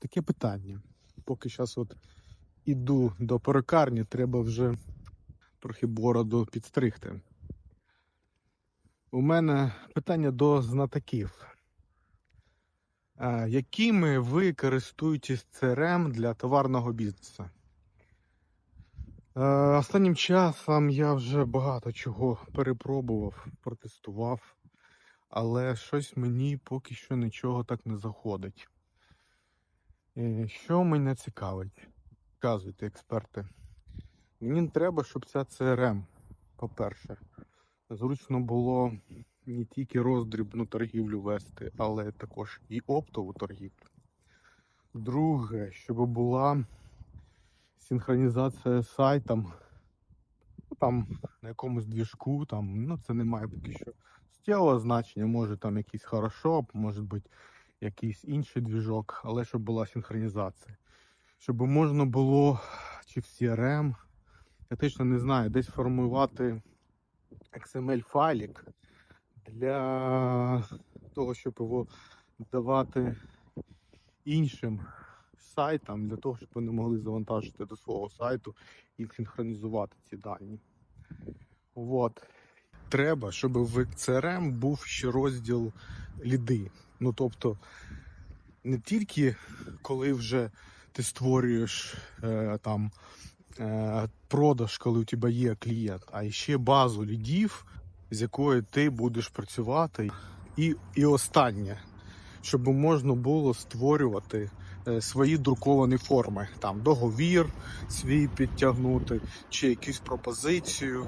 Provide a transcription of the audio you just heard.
Таке питання. Поки зараз от іду до перукарні, треба вже трохи бороду підстригти. У мене питання до знатоків. А, Якими ви користуєтесь CRM для товарного бізнесу? Останнім часом я вже багато чого перепробував, протестував, але щось мені поки що нічого так не заходить. Е, Що мене цікавить? Вказуйте, експерти. Мені треба, щоб ця CRM, по-перше, зручно було не тільки роздрібну торгівлю вести, але також і оптову торгівлю. Друге, щоб була синхронізація з сайтом, ну, там на якомусь двіжку, там, ну це не має поки що суттєвого значення, може там якийсь хорошо, може бути якийсь інший двіжок, але щоб була синхронізація. Щоб можна було чи в CRM, я точно не знаю, десь формувати XML-файлик для того, щоб його давати іншим сайтам, для того, щоб вони могли завантажити до свого сайту і синхронізувати ці дані. От. Треба, щоб в CRM був ще розділ ліди. Ну тобто, не тільки коли вже ти створюєш е, там е, продаж, коли у тебе є клієнт, а ще базу лідів, з якою ти будеш працювати. І, і останнє, щоб можна було створювати е, свої друковані форми, там договір свій підтягнути, чи якусь пропозицію.